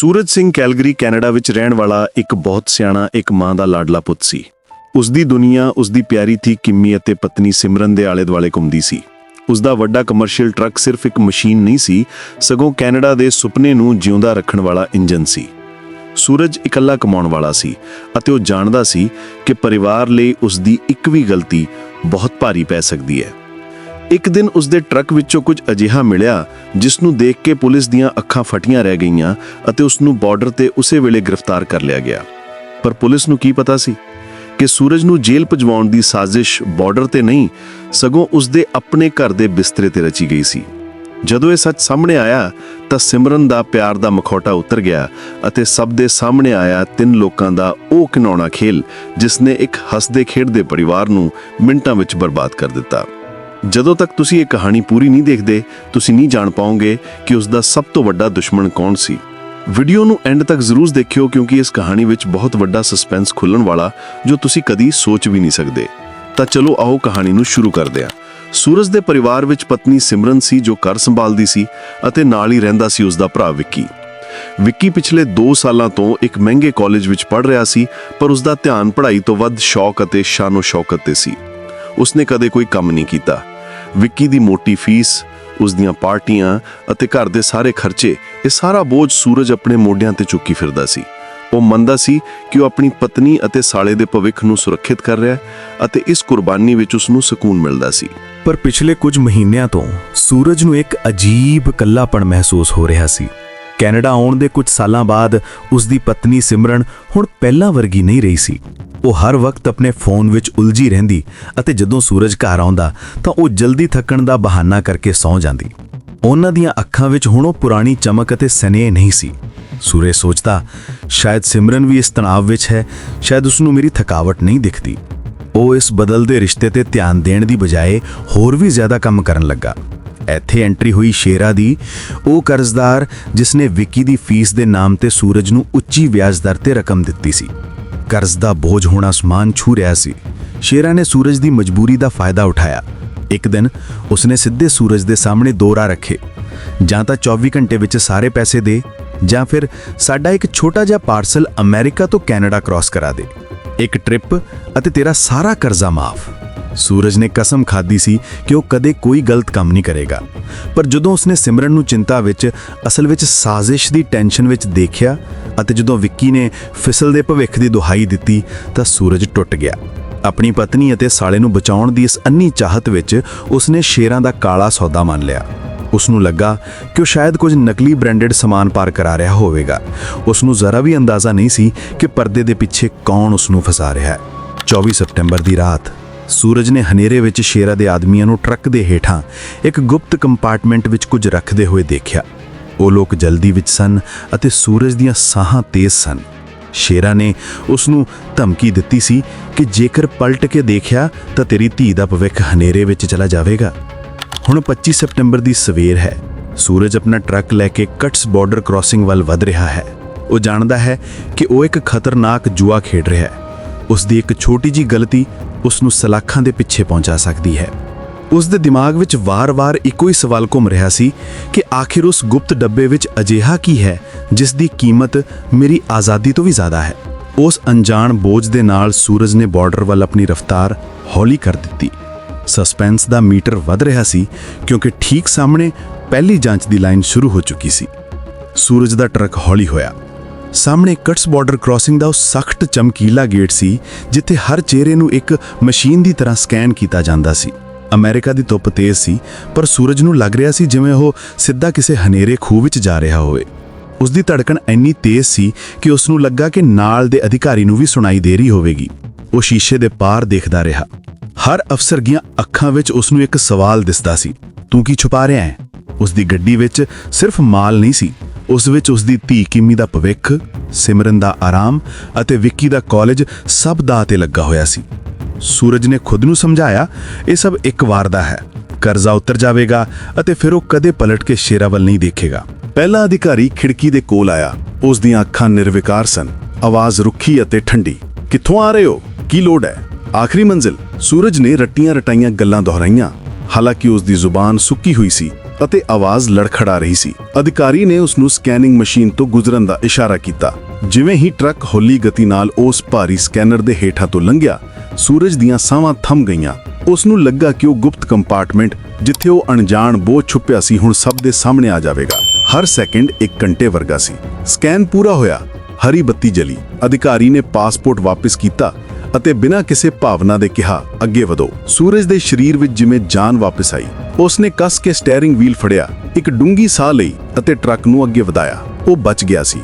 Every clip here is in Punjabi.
ਸੂਰਜ ਸਿੰਘ ਕੈਲਗਰੀ ਕੈਨੇਡਾ ਵਿੱਚ ਰਹਿਣ ਵਾਲਾ ਇੱਕ ਬਹੁਤ ਸਿਆਣਾ ਇੱਕ ਮਾਂ ਦਾ ਲਾਡਲਾ ਪੁੱਤ ਸੀ। ਉਸ ਦੀ ਦੁਨੀਆ ਉਸ ਦੀ ਪਿਆਰੀ ਥੀ ਕਿੰਮੀ ਅਤੇ ਪਤਨੀ ਸਿਮਰਨ ਦੇ ਆਲੇ-ਦੁਆਲੇ ਘੁੰਮਦੀ ਸੀ। ਉਸ ਦਾ ਵੱਡਾ ਕਮਰਸ਼ੀਅਲ ਟਰੱਕ ਸਿਰਫ ਇੱਕ ਮਸ਼ੀਨ ਨਹੀਂ ਸੀ, ਸਗੋਂ ਕੈਨੇਡਾ ਦੇ ਸੁਪਨੇ ਨੂੰ ਜਿਉਂਦਾ ਰੱਖਣ ਵਾਲਾ ਇੰਜਨ ਸੀ। ਸੂਰਜ ਇਕੱਲਾ ਕਮਾਉਣ ਵਾਲਾ ਸੀ ਅਤੇ ਉਹ ਜਾਣਦਾ ਸੀ ਕਿ ਪਰਿਵਾਰ ਲਈ ਉਸ ਦੀ ਇੱਕ ਵੀ ਗਲਤੀ ਬਹੁਤ ਭਾਰੀ ਪੈ ਸਕਦੀ ਹੈ। ਇੱਕ ਦਿਨ ਉਸ ਦੇ ਟਰੱਕ ਵਿੱਚੋਂ ਕੁਝ ਅਜਿਹਾ ਮਿਲਿਆ ਜਿਸ ਨੂੰ ਦੇਖ ਕੇ ਪੁਲਿਸ ਦੀਆਂ ਅੱਖਾਂ ਫਟੀਆਂ ਰਹਿ ਗਈਆਂ ਅਤੇ ਉਸ ਨੂੰ ਬਾਰਡਰ ਤੇ ਉਸੇ ਵੇਲੇ ਗ੍ਰਿਫਤਾਰ ਕਰ ਲਿਆ ਗਿਆ। ਪਰ ਪੁਲਿਸ ਨੂੰ ਕੀ ਪਤਾ ਸੀ ਕਿ ਸੂਰਜ ਨੂੰ ਜੇਲ੍ਹ ਭਜਵਾਉਣ ਦੀ ਸਾਜ਼ਿਸ਼ ਬਾਰਡਰ ਤੇ ਨਹੀਂ, ਸਗੋਂ ਉਸ ਦੇ ਆਪਣੇ ਘਰ ਦੇ ਬਿਸਤਰੇ ਤੇ ਰਚੀ ਗਈ ਸੀ। ਜਦੋਂ ਇਹ ਸੱਚ ਸਾਹਮਣੇ ਆਇਆ, ਤਾਂ ਸਿਮਰਨ ਦਾ ਪਿਆਰ ਦਾ ਮਖੌਟਾ ਉਤਰ ਗਿਆ ਅਤੇ ਸਭ ਦੇ ਸਾਹਮਣੇ ਆਇਆ ਤਿੰਨ ਲੋਕਾਂ ਦਾ ਉਹ ਘਿਨਾਉਣਾ ਖੇਲ, ਜਿਸ ਨੇ ਇੱਕ ਹੱਸਦੇ ਖੇਡਦੇ ਪਰਿਵਾਰ ਨੂੰ ਮਿੰਟਾਂ ਵਿੱਚ ਬਰਬਾਦ ਕਰ ਦਿੱਤਾ। ਜਦੋਂ ਤੱਕ ਤੁਸੀਂ ਇਹ ਕਹਾਣੀ ਪੂਰੀ ਨਹੀਂ ਦੇਖਦੇ, ਤੁਸੀਂ ਨਹੀਂ ਜਾਣ ਪਾਓਗੇ ਕਿ ਉਸ ਦਾ ਸਭ ਤੋਂ ਵੱਡਾ ਦੁਸ਼ਮਣ ਕੌਣ ਸੀ। ਵੀਡੀਓ ਨੂੰ ਐਂਡ ਤੱਕ ਜ਼ਰੂਰ ਦੇਖਿਓ ਕਿਉਂਕਿ ਇਸ ਕਹਾਣੀ ਵਿੱਚ ਬਹੁਤ ਵੱਡਾ ਸਸਪੈਂਸ ਖੁੱਲਣ ਵਾਲਾ, ਜੋ ਤੁਸੀਂ ਕਦੀ ਸੋਚ ਵੀ ਨਹੀਂ ਸਕਦੇ। ਤਾਂ ਚਲੋ ਆਓ ਕਹਾਣੀ ਨੂੰ ਸ਼ੁਰੂ ਕਰਦੇ ਹਾਂ। ਸੂਰਜ ਦੇ ਪਰਿਵਾਰ ਵਿੱਚ ਪਤਨੀ ਸਿਮਰਨ ਸੀ ਜੋ ਘਰ ਸੰਭਾਲਦੀ ਸੀ ਅਤੇ ਨਾਲ ਹੀ ਰਹਿੰਦਾ ਸੀ ਉਸ ਦਾ ਭਰਾ ਵਿੱਕੀ। ਵਿੱਕੀ ਪਿਛਲੇ 2 ਸਾਲਾਂ ਤੋਂ ਇੱਕ ਮਹਿੰਗੇ ਕਾਲਜ ਵਿੱਚ ਪੜ੍ਹ ਰਿਹਾ ਸੀ, ਪਰ ਉਸ ਦਾ ਧਿਆਨ ਪੜ੍ਹਾਈ ਤੋਂ ਵੱਧ ਸ਼ੌਕ ਅਤੇ ਸ਼ਾਨੋ ਸ਼ੌਕਤ ਤੇ ਸੀ। ਉਸਨੇ ਕਦੇ ਕੋਈ ਕੰਮ ਨਹੀਂ ਕੀਤਾ। ਵਿੱਕੀ ਦੀ ਮੋਟੀ ਫੀਸ ਉਸ ਦੀਆਂ ਪਾਰਟੀਆਂ ਅਤੇ ਘਰ ਦੇ ਸਾਰੇ ਖਰਚੇ, ਇਹ ਸਾਰਾ ਬੋਝ ਸੂਰਜ ਆਪਣੇ ਮੋਢਿਆਂ ਤੇ ਚੁੱਕੀ ਫਿਰਦਾ ਸੀ। ਉਹ ਮੰਨਦਾ ਸੀ ਕਿ ਉਹ ਆਪਣੀ ਪਤਨੀ ਅਤੇ ਸਾਲੇ ਦੇ ਭਵਿੱਖ ਨੂੰ ਸੁਰੱਖਿਅਤ ਕਰ ਰਿਹਾ ਹੈ ਅਤੇ ਇਸ ਕੁਰਬਾਨੀ ਵਿੱਚ ਉਸ ਨੂੰ ਸਕੂਨ ਮਿਲਦਾ ਸੀ। ਪਰ ਪਿਛਲੇ ਕੁਝ ਮਹੀਨਿਆਂ ਤੋਂ ਸੂਰਜ ਨੂੰ ਇੱਕ ਅਜੀਬ ਇਕੱਲਾਪਣ ਮਹਿਸੂਸ ਹੋ ਰਿਹਾ ਸੀ। ਕੈਨੇਡਾ ਆਉਣ ਦੇ ਕੁਝ ਸਾਲਾਂ ਬਾਅਦ ਉਸ ਦੀ ਪਤਨੀ ਸਿਮਰਨ ਹੁਣ ਪਹਿਲਾਂ ਵਰਗੀ ਨਹੀਂ ਰਹੀ ਸੀ। ਉਹ ਹਰ ਵਕਤ ਆਪਣੇ ਫੋਨ ਵਿੱਚ ਉਲਝੀ ਰਹਿੰਦੀ ਅਤੇ ਜਦੋਂ ਸੂਰਜ ਘਰ ਆਉਂਦਾ ਤਾਂ ਉਹ ਜਲਦੀ ਥੱਕਣ ਦਾ ਬਹਾਨਾ ਕਰਕੇ ਸੌਂ ਜਾਂਦੀ। ਉਹਨਾਂ ਦੀਆਂ ਅੱਖਾਂ ਵਿੱਚ ਹੁਣ ਉਹ ਪੁਰਾਣੀ ਚਮਕ ਅਤੇ ਸਨੇਹ ਨਹੀਂ ਸੀ। ਸੂਰਜ ਸੋਚਦਾ, ਸ਼ਾਇਦ ਸਿਮਰਨ ਵੀ ਇਸ ਤਣਾਅ ਵਿੱਚ ਹੈ, ਸ਼ਾਇਦ ਉਸ ਨੂੰ ਮੇਰੀ ਥਕਾਵਟ ਨਹੀਂ ਦਿਖਦੀ। ਉਹ ਇਸ ਬਦਲਦੇ ਰਿਸ਼ਤੇ ਤੇ ਧਿਆਨ ਦੇਣ ਦੀ ਬਜਾਏ ਹੋਰ ਵੀ ਜ਼ਿਆਦਾ ਕੰਮ ਕਰਨ ਲੱਗਾ। ਇੱਥੇ ਐਂਟਰੀ ਹੋਈ ਸ਼ੇਰਾ ਦੀ। ਉਹ ਕਰਜ਼ਦਾਰ ਜਿਸ ਨੇ ਵਿੱਕੀ ਦੀ ਫੀਸ ਦੇ ਨਾਮ ਤੇ ਸੂਰਜ ਨੂੰ ਉੱਚੀ ਵਿਆਜ ਦਰ ਤੇ ਰਕਮ ਦਿੱਤੀ ਸੀ। ਕਰਜ਼ ਦਾ ਬੋਝ ਹੋਣਾ ਸਮਾਨ ਛੂ ਰਿਹਾ ਸੀ। ਸ਼ੇਰਾ ਨੇ ਸੂਰਜ ਦੀ ਮਜਬੂਰੀ ਦਾ ਫਾਇਦਾ ਉਠਾਇਆ। ਇੱਕ ਦਿਨ ਉਸਨੇ ਸਿੱਧੇ ਸੂਰਜ ਦੇ ਸਾਹਮਣੇ ਦੋ ਰੱਖੇ। ਜਾਂ ਤਾਂ 24 ਘੰਟੇ ਵਿੱਚ ਸਾਰੇ ਪੈਸੇ ਦੇ, ਜਾਂ ਫਿਰ ਸਾਡਾ ਇੱਕ ਛੋਟਾ ਜਿਹਾ ਪਾਰਸਲ ਅਮਰੀਕਾ ਤੋਂ ਕੈਨੇਡਾ ਕ੍ਰਾਸ ਕਰਾ ਦੇ। ਇੱਕ ਟ੍ਰਿਪ ਅਤੇ ਤੇਰਾ ਸਾਰਾ ਕਰਜ਼ਾ ਮਾਫ। ਸੂਰਜ ਨੇ ਕਸਮ ਖਾਧੀ ਸੀ ਕਿ ਉਹ ਕਦੇ ਕੋਈ ਗਲਤ ਕੰਮ ਨਹੀਂ ਕਰੇਗਾ। ਪਰ ਜਦੋਂ ਉਸਨੇ ਸਿਮਰਨ ਨੂੰ ਚਿੰਤਾ ਵਿੱਚ, ਅਸਲ ਵਿੱਚ ਸਾਜ਼ਿਸ਼ ਦੀ ਟੈਨਸ਼ਨ ਵਿੱਚ ਦੇਖਿਆ ਅਤੇ ਜਦੋਂ ਵਿੱਕੀ ਨੇ ਫਿਸਲ ਦੇ ਭਵਿੱਖ ਦੀ ਦੁਹਾਈ ਦਿੱਤੀ, ਤਾਂ ਸੂਰਜ ਟੁੱਟ ਗਿਆ। ਆਪਣੀ ਪਤਨੀ ਅਤੇ ਸਾਲੇ ਨੂੰ ਬਚਾਉਣ ਦੀ ਇਸ ਅੰਨੀ ਚਾਹਤ ਵਿੱਚ ਉਸਨੇ ਸ਼ੇਰਾਂ ਦਾ ਕਾਲਾ ਸੌਦਾ ਮੰਨ ਲਿਆ। ਉਸ ਨੂੰ ਲੱਗਾ ਕਿ ਉਹ ਸ਼ਾਇਦ ਕੁਝ ਨਕਲੀ ਬ੍ਰਾਂਡਡ ਸਮਾਨ ਪਾਰ ਕਰਾ ਰਿਹਾ ਹੋਵੇਗਾ। ਉਸ ਨੂੰ ਜ਼ਰਾ ਵੀ ਅੰਦਾਜ਼ਾ ਨਹੀਂ ਸੀ ਕਿ ਪਰਦੇ ਦੇ ਪਿੱਛੇ ਕੌਣ ਉਸ ਨੂੰ ਫਸਾ ਰਿਹਾ ਹੈ। 24 ਸਤੰਬਰ ਦੀ ਰਾਤ, ਸੂਰਜ ਨੇ ਹਨੇਰੇ ਵਿੱਚ ਸ਼ੇਰਾ ਦੇ ਆਦਮੀਆਂ ਨੂੰ ਟਰੱਕ ਦੇ ਹੇਠਾਂ ਇੱਕ ਗੁਪਤ ਕੰਪਾਰਟਮੈਂਟ ਵਿੱਚ ਕੁਝ ਰੱਖਦੇ ਹੋਏ ਦੇਖਿਆ। ਉਹ ਲੋਕ ਜਲਦੀ ਵਿੱਚ ਸਨ ਅਤੇ ਸੂਰਜ ਦੀਆਂ ਸਾਹਾਂ ਤੇਜ਼ ਸਨ। ਸ਼ੇਰਾ ਨੇ ਉਸ ਨੂੰ ਧਮਕੀ ਦਿੱਤੀ ਸੀ ਕਿ ਜੇਕਰ ਪਲਟ ਕੇ ਦੇਖਿਆ ਤਾਂ ਤੇਰੀ ਧੀ ਦਾ ਭਵਿੱਖ ਹਨੇਰੇ ਵਿੱਚ ਚਲਾ ਜਾਵੇਗਾ। ਹੁਣ 25 ਸਤੰਬਰ ਦੀ ਸਵੇਰ ਹੈ। ਸੂਰਜ ਆਪਣਾ ਟਰੱਕ ਲੈ ਕੇ ਕਟਸ ਬਾਰਡਰ ਕ੍ਰਾਸਿੰਗ ਵੱਲ ਵਧ ਰਿਹਾ ਹੈ। ਉਹ ਜਾਣਦਾ ਹੈ ਕਿ ਉਹ ਇੱਕ ਖਤਰਨਾਕ ਜੂਆ ਖੇਡ ਰਿਹਾ ਹੈ। ਉਸ ਦੀ ਇੱਕ ਛੋਟੀ ਜੀ ਗਲਤੀ ਉਸ ਨੂੰ ਸਲਾਖਾਂ ਦੇ ਪਿੱਛੇ ਪਹੁੰਚਾ ਸਕਦੀ ਹੈ। ਉਸ ਦੇ ਦਿਮਾਗ ਵਿੱਚ ਵਾਰ-ਵਾਰ ਇੱਕੋ ਹੀ ਸਵਾਲ ਘੁੰਮ ਰਿਹਾ ਸੀ ਕਿ ਆਖਿਰ ਉਸ ਗੁਪਤ ਡੱਬੇ ਵਿੱਚ ਅਜਿਹਾ ਕੀ ਹੈ ਜਿਸ ਦੀ ਕੀਮਤ ਮੇਰੀ ਆਜ਼ਾਦੀ ਤੋਂ ਵੀ ਜ਼ਿਆਦਾ ਹੈ। ਉਸ ਅਣਜਾਣ ਬੋਝ ਦੇ ਨਾਲ ਸੂਰਜ ਨੇ ਬਾਰਡਰ ਵੱਲ ਆਪਣੀ ਰਫ਼ਤਾਰ ਹੌਲੀ ਕਰ ਦਿੱਤੀ। ਸਸਪੈਂਸ ਦਾ ਮੀਟਰ ਵੱਧ ਰਿਹਾ ਸੀ ਕਿਉਂਕਿ ਠੀਕ ਸਾਹਮਣੇ ਪਹਿਲੀ ਜਾਂਚ ਦੀ ਲਾਈਨ ਸ਼ੁਰੂ ਹੋ ਚੁੱਕੀ ਸੀ। ਸੂਰਜ ਦਾ ਟਰੱਕ ਹੌਲੀ ਹੋਇਆ। ਸਾਹਮਣੇ ਕਟਸ ਬਾਰਡਰ ਕ੍ਰਾਸਿੰਗ ਦਾ ਉਹ ਸਖਤ ਚਮਕੀਲਾ ਗੇਟ ਸੀ, ਜਿੱਥੇ ਹਰ ਚਿਹਰੇ ਨੂੰ ਇੱਕ ਮਸ਼ੀਨ ਦੀ ਤਰ੍ਹਾਂ ਸਕੈਨ ਕੀਤਾ ਜਾਂਦਾ ਸੀ। ਅਮਰੀਕਾ ਦੀ ਧੁੱਪ ਤੇਜ਼ ਸੀ, ਪਰ ਸੂਰਜ ਨੂੰ ਲੱਗ ਰਿਹਾ ਸੀ ਜਿਵੇਂ ਉਹ ਸਿੱਧਾ ਕਿਸੇ ਹਨੇਰੇ ਖੂਹ ਵਿੱਚ ਜਾ ਰਿਹਾ ਹੋਵੇ। ਉਸ ਦੀ ਧੜਕਣ ਇੰਨੀ ਤੇਜ਼ ਸੀ ਕਿ ਉਸ ਨੂੰ ਲੱਗਾ ਕਿ ਨਾਲ ਦੇ ਅਧਿਕਾਰੀ ਨੂੰ ਵੀ ਸੁਣਾਈ ਦੇ ਰਹੀ ਹੋਵੇਗੀ। ਉਹ ਸ਼ੀਸ਼ੇ ਦੇ ਪਾਰ ਦੇਖਦਾ ਰਿਹਾ। ਹਰ ਅਫਸਰ ਦੀਆਂ ਅੱਖਾਂ ਵਿੱਚ ਉਸ ਨੂੰ ਇੱਕ ਸਵਾਲ ਦਿਸਦਾ ਸੀ, ਤੂੰ ਕੀ ਛੁਪਾ ਰਿਹਾ ਹੈ? ਉਸ ਦੀ ਗੱਡੀ ਵਿੱਚ ਸਿਰਫ ਮਾਲ ਨਹੀਂ ਸੀ, ਉਸ ਵਿੱਚ ਉਸ ਦੀ ਧੀ ਕਿਮੀ ਦਾ ਭਵਿੱਖ, ਸਿਮਰਨ ਦਾ ਆਰਾਮ ਅਤੇ ਵਿੱਕੀ ਦਾ ਕਾਲਜ ਸਭ ਦਾ ਤੇ ਲੱਗਾ ਹੋਇਆ ਸੀ। ਸੂਰਜ ਨੇ ਖੁਦ ਨੂੰ ਸਮਝਾਇਆ, ਇਹ ਸਭ ਇੱਕ ਵਾਰ ਦਾ ਹੈ। ਕਰਜ਼ਾ ਉਤਰ ਜਾਵੇਗਾ ਅਤੇ ਫਿਰ ਉਹ ਕਦੇ ਪਲਟ ਕੇ ਸ਼ੇਰਾ ਵੱਲ ਨਹੀਂ ਦੇਖੇਗਾ। ਪਹਿਲਾ ਅਧਿਕਾਰੀ ਖਿੜਕੀ ਦੇ ਕੋਲ ਆਇਆ। ਉਸ ਦੀਆਂ ਅੱਖਾਂ ਨਿਰਵਿਕਾਰ ਸਨ। ਆਵਾਜ਼ ਰੁੱਖੀ ਅਤੇ ਠੰਡੀ, ਕਿੱਥੋਂ ਆ ਰਹੇ ਹੋ? ਕੀ ਲੋੜ ਹੈ? ਆਖਰੀ ਮੰਜ਼ਿਲ, ਸੂਰਜ ਨੇ ਰੱਟੀਆਂ ਰਟਾਈਆਂ ਗੱਲਾਂ ਦੁਹਰਾਈਆਂ। ਹਾਲਾਂਕਿ ਉਸ ਦੀ ਜ਼ੁਬਾਨ ਸੁੱਕੀ ਹੋਈ ਸੀ ਅਤੇ ਆਵਾਜ਼ ਲੜਖੜਾ ਰਹੀ ਸੀ। ਅਧਿਕਾਰੀ ਨੇ ਉਸ ਨੂੰ ਸਕੈਨਿੰਗ ਮਸ਼ੀਨ ਤੋਂ ਗੁਜ਼ਰਨ ਦਾ ਇਸ਼ਾਰਾ ਕੀਤਾ। ਜਿਵੇਂ ਹੀ ਟਰੱਕ ਹੌਲੀ ਗਤੀ ਨਾਲ ਉਸ ਭਾਰੀ ਸਕੈਨਰ ਦੇ ਹੇਠਾਂ ਤੋਂ ਲੰਘਿਆ, ਸੂਰਜ ਦੀਆਂ ਸਾਹਾਂ ਥੰਮ ਗਈਆਂ। ਉਸ ਨੂੰ ਲੱਗਾ ਕਿ ਉਹ ਗੁਪਤ ਕੰਪਾਰਟਮੈਂਟ, ਜਿੱਥੇ ਉਹ ਅਣਜਾਣ ਬੋਝ ਛੁਪਿਆ ਸੀ, ਹੁਣ ਸਭ ਦੇ ਸਾਹਮਣੇ ਆ ਜਾਵੇਗਾ। ਹਰ ਸੈਕਿੰਡ ਇੱਕ ਘੰਟੇ ਵਰਗਾ ਸੀ। ਸਕੈਨ ਪੂਰਾ ਹੋਇਆ। ਹਰੀ ਬੱਤੀ ਜਲੀ। ਅਧਿਕਾਰੀ ਨੇ ਪਾਸਪੋਰਟ ਵਾਪਸ ਕੀਤਾ ਅਤੇ ਬਿਨਾਂ ਕਿਸੇ ਭਾਵਨਾ ਦੇ ਕਿਹਾ, ਅੱਗੇ ਵਧੋ। ਸੂਰਜ ਦੇ ਸਰੀਰ ਵਿੱਚ ਜਿਵੇਂ ਜਾਨ ਵਾਪਸ ਆਈ, ਉਸਨੇ ਕੱਸ ਕੇ ਸਟੀਅਰਿੰਗ ਵੀਲ ਫੜਿਆ, ਇੱਕ ਡੂੰਗੀ ਸਾਹ ਲਈ ਅਤੇ ਟਰੱਕ ਨੂੰ ਅੱਗੇ ਵਧਾਇਆ। ਉਹ ਬਚ ਗਿਆ ਸੀ।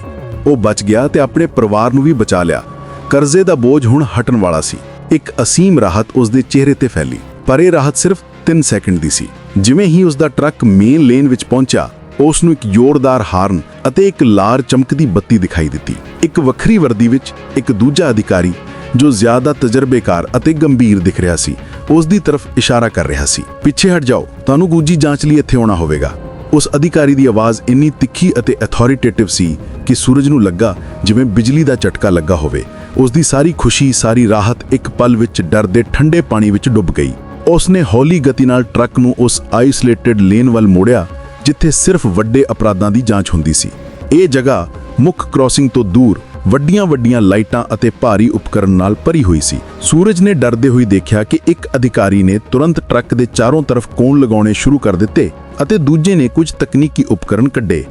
ਉਹ ਬਚ ਗਿਆ ਤੇ ਆਪਣੇ ਪਰਿਵਾਰ ਨੂੰ ਵੀ ਬਚਾ ਲਿਆ। ਕਰਜ਼ੇ ਦਾ ਬੋਝ ਹੁਣ ਹਟਣ ਵਾਲਾ ਸੀ। ਇੱਕ ਅਸੀਮ ਰਾਹਤ ਉਸ ਦੇ ਚਿਹਰੇ ਤੇ ਫੈਲੀ। ਪਰ ਇਹ ਰਾਹਤ ਸਿਰਫ 3 ਸੈਕਿੰਡ ਦੀ ਸੀ। ਜਿਵੇਂ ਹੀ ਉਸ ਦਾ ਟਰੱਕ ਮੇਨ ਲੇਨ ਵਿੱਚ ਪਹੁੰਚਿਆ ਉਸ ਨੂੰ ਇੱਕ ਜ਼ੋਰਦਾਰ ਹਾਰਨ ਅਤੇ ਇੱਕ ਲਾਰ ਚਮਕਦੀ ਬੱਤੀ ਦਿਖਾਈ ਦਿੱਤੀ। ਇੱਕ ਵੱਖਰੀ ਵਰਦੀ ਵਿੱਚ ਇੱਕ ਦੂਜਾ ਅਧਿਕਾਰੀ ਜੋ ਜ਼ਿਆਦਾ ਤਜਰਬੇਕਾਰ ਅਤੇ ਗੰਭੀਰ ਦਿਖ ਰਿਹਾ ਸੀ, ਉਸ ਦੀ ਤਰਫ ਇਸ਼ਾਰਾ ਕਰ ਰਿਹਾ ਸੀ। ਪਿੱਛੇ ਹਟ ਜਾਓ, ਤੁਹਾਨੂੰ ਗੂਜੀ ਜਾਂਚ ਲਈ ਇੱਥੇ ਆਉਣਾ ਹੋਵੇਗਾ। ਉਸ ਅਧਿਕਾਰੀ ਦੀ ਆਵਾਜ਼ ਇੰਨੀ ਤਿੱਖੀ ਅਤੇ ਅਥਾਰਟੇਟਿਵ ਸੀ ਕਿ ਸੂਰਜ ਨੂੰ ਲੱਗਾ ਜਿਵੇਂ ਬਿਜਲੀ ਦਾ ਝਟਕਾ ਲੱਗਾ ਹੋਵੇ। ਉਸ ਦੀ ਸਾਰੀ ਖੁਸ਼ੀ, ਸਾਰੀ ਰਾਹਤ ਇੱਕ ਪਲ ਵਿੱਚ ਡਰ ਦੇ ਠੰਡੇ ਪਾਣੀ ਵਿੱਚ ਡੁੱਬ ਗਈ। ਉਸ ਨੇ ਹੌਲੀ ਗਤੀ ਨਾਲ ਟਰੱਕ ਨੂੰ ਉਸ ਆਈਸੋਲੇਟਿਡ ਲੇਨ ਵੱਲ ਮੋੜਿਆ, ਜਿੱਥੇ ਸਿਰਫ ਵੱਡੇ ਅਪਰਾਧਾਂ ਦੀ ਜਾਂਚ ਹੁੰਦੀ ਸੀ। ਇਹ ਜਗ੍ਹਾ ਮੁੱਖ ਕ੍ਰਾਸਿੰਗ ਤੋਂ ਦੂਰ ਵੱਡੀਆਂ-ਵੱਡੀਆਂ ਲਾਈਟਾਂ ਅਤੇ ਭਾਰੀ ਉਪਕਰਨ ਨਾਲ ਭਰੀ ਹੋਈ ਸੀ। ਸੂਰਜ ਨੇ ਡਰਦੇ ਹੋਏ ਦੇਖਿਆ ਕਿ ਇੱਕ ਅਧਿਕਾਰੀ ਨੇ ਤੁਰੰਤ ਟਰੱਕ ਦੇ ਚਾਰੋਂ ਤਰਫ ਕੋਣ ਲਗਾਉਣੇ ਸ਼ੁਰੂ ਕਰ ਦਿੱਤੇ ਅਤੇ ਦੂਜੇ ਨੇ ਕੁਝ ਤਕਨੀਕੀ ਉਪਕਰਨ ਕੱਢੇ।